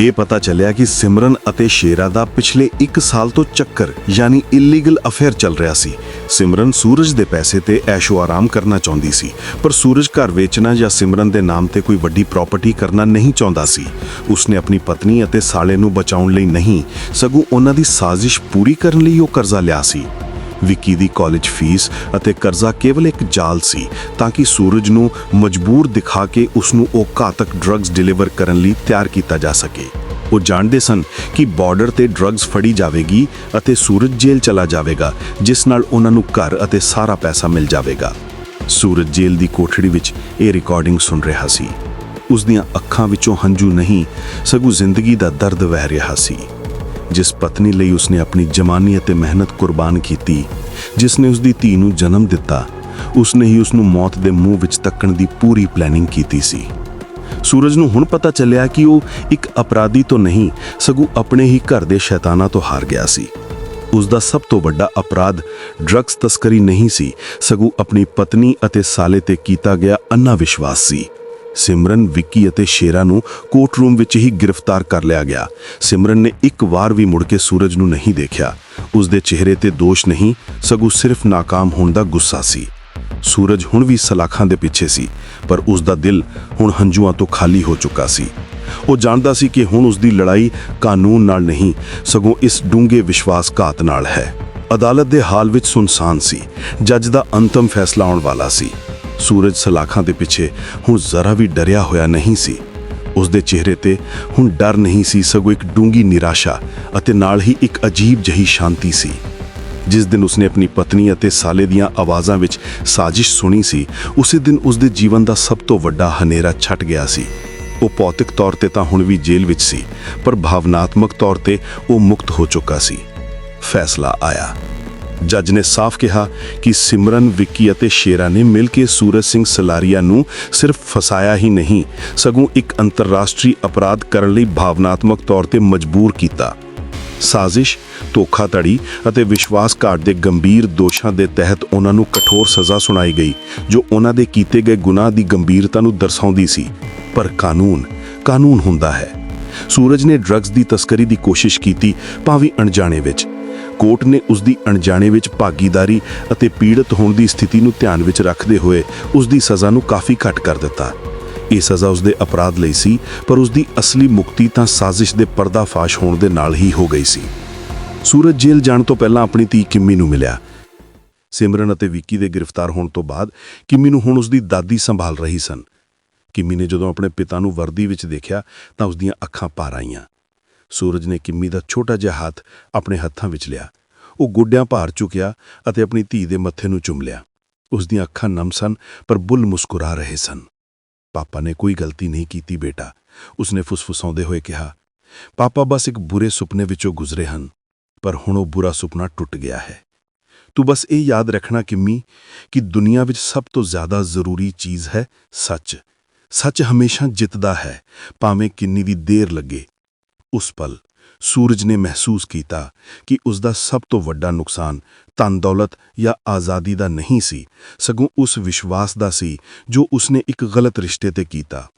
ਇਹ ਪਤਾ ਚੱਲਿਆ ਕਿ ਸਿਮਰਨ ਅਤੇ ਸ਼ੇਰਾ ਦਾ ਪਿਛਲੇ 1 ਸਾਲ ਤੋਂ ਚੱਕਰ, ਯਾਨੀ ਇਲੀਗਲ ਅਫੇਅਰ ਚੱਲ ਰਿਹਾ ਸੀ। ਸਿਮਰਨ ਸੂਰਜ ਦੇ ਪੈਸੇ ਤੇ ਐਸ਼ੋ ਆਰਾਮ ਕਰਨਾ ਚਾਹੁੰਦੀ ਸੀ, ਪਰ ਸੂਰਜ ਘਰ ਵੇਚਣਾ ਜਾਂ ਸਿਮਰਨ ਦੇ ਨਾਮ ਤੇ ਕੋਈ ਵੱਡੀ ਪ੍ਰਾਪਰਟੀ ਕਰਨਾ ਨਹੀਂ ਚਾਹੁੰਦਾ ਸੀ। ਉਸਨੇ ਆਪਣੀ ਪਤਨੀ ਅਤੇ ਸਾਲੇ ਨੂੰ ਬਚਾਉਣ ਲਈ ਨਹੀਂ, ਸਗੋਂ ਉਹਨਾਂ ਦੀ ਸਾਜ਼ਿਸ਼ ਪੂਰੀ ਕਰਨ ਲਈ ਉਹ ਕਰਜ਼ਾ ਲਿਆ ਸੀ। ਵਿੱਕੀ ਦੀ ਕਾਲਜ ਫੀਸ ਅਤੇ ਕਰਜ਼ਾ ਕੇਵਲ ਇੱਕ ਜਾਲ ਸੀ ਤਾਂ ਕਿ ਸੂਰਜ ਨੂੰ ਮਜਬੂਰ ਦਿਖਾ ਕੇ ਉਸ ਨੂੰ ਉਹ ਘਾਤਕ ਡਰੱਗਸ ਡਿਲੀਵਰ ਕਰਨ ਲਈ ਤਿਆਰ ਕੀਤਾ ਜਾ ਸਕੇ। ਉਹ ਜਾਣਦੇ ਸਨ ਕਿ ਬਾਰਡਰ ਤੇ ਡਰੱਗਸ ਫੜੀ ਜਾਵੇਗੀ ਅਤੇ ਸੂਰਜ ਜੇਲ੍ਹ ਚਲਾ ਜਾਵੇਗਾ, ਜਿਸ ਨਾਲ ਉਹਨਾਂ ਨੂੰ ਘਰ ਅਤੇ ਸਾਰਾ ਪੈਸਾ ਮਿਲ ਜਾਵੇਗਾ। ਸੂਰਜ ਜੇਲ੍ਹ ਦੀ ਕੋਠੜੀ ਵਿੱਚ ਇਹ ਰਿਕਾਰਡਿੰਗ ਸੁਣ ਰਿਹਾ ਸੀ। ਉਸ ਦੀਆਂ ਅੱਖਾਂ ਵਿੱਚੋਂ ਹੰਝੂ ਨਹੀਂ, ਸਗੋਂ ਜ਼ਿੰਦਗੀ ਦਾ ਦਰਦ ਵਹਿ ਰਿਹਾ ਸੀ। ਜਿਸ ਪਤਨੀ ਲਈ ਉਸਨੇ ਆਪਣੀ ਜਵਾਨੀ ਅਤੇ ਮਿਹਨਤ ਕੁਰਬਾਨ ਕੀਤੀ ਜਿਸ ਨੇ ਉਸਦੀ ਧੀ ਨੂੰ ਜਨਮ ਦਿੱਤਾ, ਉਸਨੇ ਹੀ ਉਸ ਨੂੰ ਮੌਤ ਦੇ ਮੂੰਹ ਵਿੱਚ ਤੱਕਣ ਦੀ ਪੂਰੀ ਪਲੈਨਿੰਗ ਕੀਤੀ ਸੀ। ਸੂਰਜ ਨੂੰ ਹੁਣ ਪਤਾ ਚੱਲਿਆ ਕਿ ਉਹ ਇੱਕ ਅਪਰਾਧੀ ਤੋਂ ਨਹੀਂ, ਸਗੋਂ ਆਪਣੇ ਹੀ ਘਰ ਦੇ ਸ਼ੈਤਾਨਾਂ ਤੋਂ ਹਾਰ ਗਿਆ ਸੀ। ਉਸ ਦਾ ਸਭ ਤੋਂ ਵੱਡਾ ਅਪਰਾਧ ਡਰੱਗਸ ਤਸਕਰੀ ਨਹੀਂ ਸੀ, ਸਗੋਂ ਆਪਣੀ ਪਤਨੀ ਅਤੇ ਸਾਲੇ ਤੇ ਕੀਤਾ ਗਿਆ ਅੰਨਾ ਵਿਸ਼ਵਾਸ ਸੀ। ਸਿਮਰਨ, ਵਿੱਕੀ ਅਤੇ ਸ਼ੇਰਾ ਨੂੰ ਕੋਰਟ ਰੂਮ ਵਿੱਚ ਹੀ ਗ੍ਰਿਫਤਾਰ ਕਰ ਲਿਆ ਗਿਆ। ਸਿਮਰਨ ਨੇ ਇੱਕ ਵਾਰ ਵੀ ਮੁੜ ਕੇ ਸੂਰਜ ਨੂੰ ਨਹੀਂ ਦੇਖਿਆ। ਉਸ ਦੇ ਚਿਹਰੇ ਤੇ ਦੋਸ਼ ਨਹੀਂ, ਸਗੋਂ ਸਿਰਫ ਨਾਕਾਮ ਹੋਣ ਦਾ ਗੁੱਸਾ ਸੀ। ਸੂਰਜ ਹੁਣ ਵੀ ਸਲਾਖਾਂ ਦੇ ਪਿੱਛੇ ਸੀ, ਪਰ ਉਸ ਦਾ ਦਿਲ ਹੁਣ ਹੰਝੂਆਂ ਤੋਂ ਖਾਲੀ ਹੋ ਚੁੱਕਾ ਸੀ। ਉਹ ਜਾਣਦਾ ਸੀ ਕਿ ਹੁਣ ਉਸ ਦੀ ਲੜਾਈ ਕਾਨੂੰਨ ਨਾਲ ਨਹੀਂ, ਸਗੋਂ ਇਸ ਡੂੰਘੇ ਵਿਸ਼ਵਾਸਘਾਤ ਨਾਲ ਹੈ। ਅਦਾਲਤ ਦੇ ਹਾਲ ਵਿੱਚ ਸੁਨਸਾਨ ਸੀ। ਜੱਜ ਦਾ ਅੰਤਮ ਫੈਸਲਾ ਆਉਣ ਵਾਲਾ ਸੀ। ਸੂਰਜ ਸਲਾਖਾਂ ਦੇ ਪਿੱਛੇ ਹੁਣ ਜ਼ਰਾ ਵੀ ਡਰਿਆ ਹੋਇਆ ਨਹੀਂ ਸੀ। ਉਸ ਦੇ ਚਿਹਰੇ ਤੇ ਹੁਣ ਡਰ ਨਹੀਂ ਸੀ, ਸਗੋਂ ਇੱਕ ਡੂੰਗੀ ਨਿਰਾਸ਼ਾ ਅਤੇ ਨਾਲ ਹੀ ਇੱਕ ਅਜੀਬ ਜਹੀ ਸ਼ਾਂਤੀ ਸੀ। ਜਿਸ ਦਿਨ ਉਸਨੇ ਆਪਣੀ ਪਤਨੀ ਅਤੇ ਸਾਲੇ ਦੀਆਂ ਆਵਾਜ਼ਾਂ ਵਿੱਚ ਸਾਜ਼ਿਸ਼ ਸੁਣੀ ਸੀ, ਉਸੇ ਦਿਨ ਉਸਦੇ ਜੀਵਨ ਦਾ ਸਭ ਤੋਂ ਵੱਡਾ ਹਨੇਰਾ ਛਟ ਗਿਆ ਸੀ। ਉਹ ਭੌਤਿਕ ਤੌਰ ਤੇ ਤਾਂ ਹੁਣ ਵੀ ਜੇਲ੍ਹ ਵਿੱਚ ਸੀ, ਪਰ ਭਾਵਨਾਤਮਕ ਤੌਰ ਤੇ ਉਹ ਮੁਕਤ ਹੋ ਚੁੱਕਾ ਸੀ। ਫੈਸਲਾ ਆਇਆ। ਜੱਜ ਨੇ ਸਾਫ਼ ਕਿਹਾ ਕਿ ਸਿਮਰਨ, ਵਿੱਕੀ ਅਤੇ ਸ਼ੇਰਾ ਨੇ ਮਿਲ ਕੇ ਸੂਰਜ ਸਿੰਘ ਸਲਾਰੀਆ ਨੂੰ ਸਿਰਫ ਫਸਾਇਆ ਹੀ ਨਹੀਂ, ਸਗੋਂ ਇੱਕ ਅੰਤਰਰਾਸ਼ਟਰੀ ਅਪਰਾਧ ਕਰਨ ਲਈ ਭਾਵਨਾਤਮਕ ਤੌਰ ਤੇ ਮਜਬੂਰ ਕੀਤਾ। ਸਾਜ਼ਿਸ਼, ਧੋਖਾਧੜੀ ਅਤੇ ਵਿਸ਼ਵਾਸਘਾਟ ਦੇ ਗੰਭੀਰ ਦੋਸ਼ਾਂ ਦੇ ਤਹਿਤ ਉਹਨਾਂ ਨੂੰ ਕਠੋਰ ਸਜ਼ਾ ਸੁਣਾਈ ਗਈ, ਜੋ ਉਹਨਾਂ ਦੇ ਕੀਤੇ ਗਏ ਗੁਨਾਹ ਦੀ ਗੰਭੀਰਤਾ ਨੂੰ ਦਰਸਾਉਂਦੀ ਸੀ। ਪਰ ਕਾਨੂੰਨ ਕਾਨੂੰਨ ਹੁੰਦਾ ਹੈ। ਸੂਰਜ ਨੇ ਡਰੱਗਸ ਦੀ ਤਸਕਰੀ ਦੀ ਕੋਸ਼ਿਸ਼ ਕੀਤੀ, ਭਾਵੇਂ ਅਣਜਾਣੇ ਵਿੱਚ। ਕੋਰਟ ਨੇ ਉਸ ਦੀ ਅਣਜਾਣੇ ਵਿੱਚ ਭਾਗੀਦਾਰੀ ਅਤੇ ਪੀੜਤ ਹੋਣ ਦੀ ਸਥਿਤੀ ਨੂੰ ਧਿਆਨ ਵਿੱਚ ਰੱਖਦੇ ਹੋਏ ਉਸ ਦੀ ਸਜ਼ਾ ਨੂੰ ਕਾਫੀ ਘੱਟ ਕਰ ਦਿੱਤਾ। ਇਹ ਸਜ਼ਾ ਉਸਦੇ ਅਪਰਾਧ ਲਈ ਸੀ, ਪਰ ਉਸਦੀ ਅਸਲੀ ਮੁਕਤੀ ਤਾਂ ਸਾਜ਼ਿਸ਼ ਦੇ ਪਰਦਾਫਾਸ਼ ਹੋਣ ਦੇ ਨਾਲ ਹੀ ਹੋ ਗਈ ਸੀ। ਸੂਰਜ ਜੇਲ੍ਹ ਜਾਣ ਤੋਂ ਪਹਿਲਾਂ ਆਪਣੀ ਧੀ ਕਿੰਮੀ ਨੂੰ ਮਿਲਿਆ। ਸਿਮਰਨ ਅਤੇ ਵਿੱਕੀ ਦੇ ਗ੍ਰਿਫਤਾਰ ਹੋਣ ਤੋਂ ਬਾਅਦ ਕਿੰਮੀ ਨੂੰ ਹੁਣ ਉਸਦੀ ਦਾਦੀ ਸੰਭਾਲ ਰਹੀ ਸਨ। ਕਿੰਮੀ ਨੇ ਜਦੋਂ ਆਪਣੇ ਪਿਤਾ ਨੂੰ ਵਰਦੀ ਵਿੱਚ ਦੇਖਿਆ ਤਾਂ ਉਸ ਦੀਆਂ ਅੱਖਾਂ ਭਰ ਆਈਆਂ। ਸੂਰਜ ਨੇ ਕਿੰਮੀ ਦਾ ਛੋਟਾ ਜਿਹਾ ਹੱਥ ਆਪਣੇ ਹੱਥਾਂ ਵਿੱਚ ਲਿਆ। ਉਹ ਗੋਡਿਆਂ ਭਾਰ ਚੁੱਕਿਆ ਅਤੇ ਆਪਣੀ ਧੀ ਦੇ ਮੱਥੇ ਨੂੰ ਚੁੰਮ ਲਿਆ। ਉਸ ਦੀਆਂ ਅੱਖਾਂ ਨਮ ਸਨ, ਪਰ ਬੁੱਲ ਮੁਸਕਰਾ ਰਹੇ ਸਨ। ਪਾਪਾ ਨੇ ਕੋਈ ਗਲਤੀ ਨਹੀਂ ਕੀਤੀ, ਬੇਟਾ। ਉਸਨੇ ਫੁਸਫੁਸਾਉਂਦੇ ਹੋਏ ਕਿਹਾ, ਪਾਪਾ ਬਸ ਇੱਕ ਬੁਰੇ ਸੁਪਨੇ ਵਿੱਚੋਂ ਗੁਜ਼ਰੇ ਹਨ, ਪਰ ਹੁਣ ਉਹ ਬੁਰਾ ਸੁਪਨਾ ਟੁੱਟ ਗਿਆ ਹੈ। ਤੂੰ ਬਸ ਇਹ ਯਾਦ ਰੱਖਣਾ ਕਿੰਮੀ, ਕਿ ਦੁਨੀਆ ਵਿੱਚ ਸਭ ਤੋਂ ਜ਼ਿਆਦਾ ਜ਼ਰੂਰੀ ਚੀਜ਼ ਹੈ ਸੱਚ। ਸੱਚ ਹਮੇਸ਼ਾ ਜਿੱਤਦਾ ਹੈ, ਭਾਵੇਂ ਕਿੰਨੀ ਵੀ ਦੇਰ ਲੱਗੇ। ਉਸ ਪਲ ਸੂਰਜ ਨੇ ਮਹਿਸੂਸ ਕੀਤਾ ਕਿ ਉਸ ਦਾ ਸਭ ਤੋਂ ਵੱਡਾ ਨੁਕਸਾਨ ਧਨ ਦੌਲਤ ਜਾਂ ਆਜ਼ਾਦੀ ਦਾ ਨਹੀਂ ਸੀ, ਸਗੋਂ ਉਸ ਵਿਸ਼ਵਾਸ ਦਾ ਸੀ ਜੋ ਉਸਨੇ ਇੱਕ ਗਲਤ ਰਿਸ਼ਤੇ ਤੇ ਕੀਤਾ।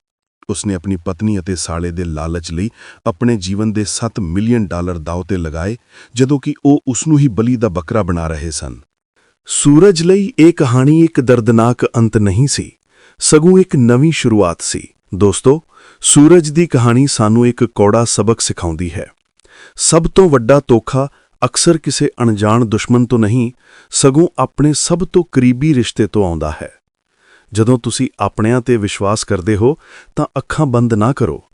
ਉਸਨੇ ਆਪਣੀ ਪਤਨੀ ਅਤੇ ਸਾਲੇ ਦੇ ਲਾਲਚ ਲਈ ਆਪਣੇ ਜੀਵਨ ਦੇ 7 ਮਿਲੀਅਨ ਡਾਲਰ ਦਾਅ ਤੇ ਲਗਾਏ, ਜਦੋਂ ਕਿ ਉਹ ਉਸ ਨੂੰ ਹੀ ਬਲੀ ਦਾ ਬੱਕਰਾ ਬਣਾ ਰਹੇ ਸਨ। ਸੂਰਜ ਲਈ ਇਹ ਕਹਾਣੀ ਇੱਕ ਦਰਦਨਾਕ ਅੰਤ ਨਹੀਂ ਸੀ, ਸਗੋਂ ਇੱਕ ਨਵੀਂ ਸ਼ੁਰੂਆਤ ਸੀ। ਦੋਸਤੋ, ਸੂਰਜ ਦੀ ਕਹਾਣੀ ਸਾਨੂੰ ਇੱਕ ਕੌੜਾ ਸਬਕ ਸਿਖਾਉਂਦੀ ਹੈ। ਸਭ ਤੋਂ ਵੱਡਾ ਧੋਖਾ ਅਕਸਰ ਕਿਸੇ ਅਣਜਾਣ ਦੁਸ਼ਮਣ ਤੋਂ ਨਹੀਂ, ਸਗੋਂ ਆਪਣੇ ਸਭ ਤੋਂ ਕਰੀਬੀ ਰਿਸ਼ਤੇ ਤੋਂ ਆਉਂਦਾ ਹੈ। ਜਦੋਂ ਤੁਸੀਂ ਆਪਣਿਆਂ ਤੇ ਵਿਸ਼ਵਾਸ ਕਰਦੇ ਹੋ, ਤਾਂ ਅੱਖਾਂ ਬੰਦ ਨਾ ਕਰੋ।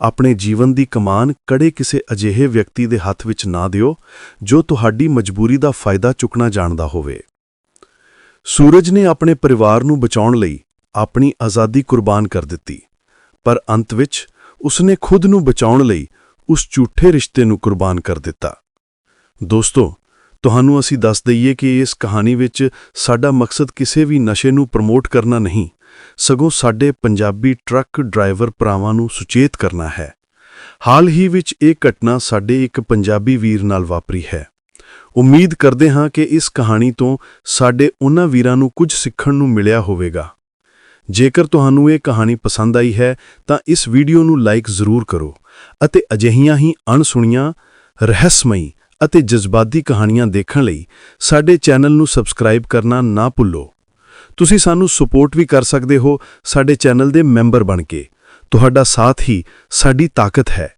ਆਪਣੇ ਜੀਵਨ ਦੀ ਕਮਾਨ ਕੜੇ ਕਿਸੇ ਅਜਿਹੇ ਵਿਅਕਤੀ ਦੇ ਹੱਥ ਵਿੱਚ ਨਾ ਦਿਓ, ਜੋ ਤੁਹਾਡੀ ਮਜਬੂਰੀ ਦਾ ਫਾਇਦਾ ਚੁੱਕਣਾ ਜਾਣਦਾ ਹੋਵੇ। ਸੂਰਜ ਨੇ ਆਪਣੇ ਪਰਿਵਾਰ ਨੂੰ ਬਚਾਉਣ ਲਈ ਆਪਣੀ ਆਜ਼ਾਦੀ ਕੁਰਬਾਨ ਕਰ ਦਿੱਤੀ। ਪਰ ਅੰਤ ਵਿੱਚ ਉਸਨੇ ਖੁਦ ਨੂੰ ਬਚਾਉਣ ਲਈ ਉਸ ਝੂਠੇ ਰਿਸ਼ਤੇ ਨੂੰ ਕੁਰਬਾਨ ਕਰ ਦਿੱਤਾ। ਦੋਸਤੋ, ਤੁਹਾਨੂੰ ਅਸੀਂ ਦੱਸ ਦਈਏ ਕਿ ਇਸ ਕਹਾਣੀ ਵਿੱਚ ਸਾਡਾ ਮਕਸਦ ਕਿਸੇ ਵੀ ਨਸ਼ੇ ਨੂੰ ਪ੍ਰਮੋਟ ਕਰਨਾ ਨਹੀਂ, ਸਗੋਂ ਸਾਡੇ ਪੰਜਾਬੀ ਟਰੱਕ ਡਰਾਈਵਰ ਭਰਾਵਾਂ ਨੂੰ ਸੁਚੇਤ ਕਰਨਾ ਹੈ। ਹਾਲ ਹੀ ਵਿੱਚ ਇਹ ਘਟਨਾ ਸਾਡੇ ਇੱਕ ਪੰਜਾਬੀ ਵੀਰ ਨਾਲ ਵਾਪਰੀ ਹੈ। ਉਮੀਦ ਕਰਦੇ ਹਾਂ ਕਿ ਇਸ ਕਹਾਣੀ ਤੋਂ ਸਾਡੇ ਉਹਨਾਂ ਵੀਰਾਂ ਨੂੰ ਕੁਝ ਸਿੱਖਣ ਨੂੰ ਮਿਲਿਆ ਹੋਵੇਗਾ। ਜੇਕਰ ਤੁਹਾਨੂੰ ਇਹ ਕਹਾਣੀ ਪਸੰਦ ਆਈ ਹੈ, ਤਾਂ ਇਸ ਵੀਡੀਓ ਨੂੰ ਲਾਈਕ ਜ਼ਰੂਰ ਕਰੋ ਅਤੇ ਅਜਿਹੀਆਂ ਹੀ ਅਣਸੁਣੀਆਂ, ਰਹੱਸਮਈ ਅਤੇ ਜਜ਼ਬਾਤੀ ਕਹਾਣੀਆਂ ਦੇਖਣ ਲਈ ਸਾਡੇ ਚੈਨਲ ਨੂੰ ਸਬਸਕ੍ਰਾਈਬ ਕਰਨਾ ਨਾ ਭੁੱਲੋ। ਤੁਸੀਂ ਸਾਨੂੰ ਸਪੋਰਟ ਵੀ ਕਰ ਸਕਦੇ ਹੋ ਸਾਡੇ ਚੈਨਲ ਦੇ ਮੈਂਬਰ ਬਣ ਕੇ। ਤੁਹਾਡਾ ਸਾਥ ਹੀ ਸਾਡੀ ਤਾਕਤ ਹੈ।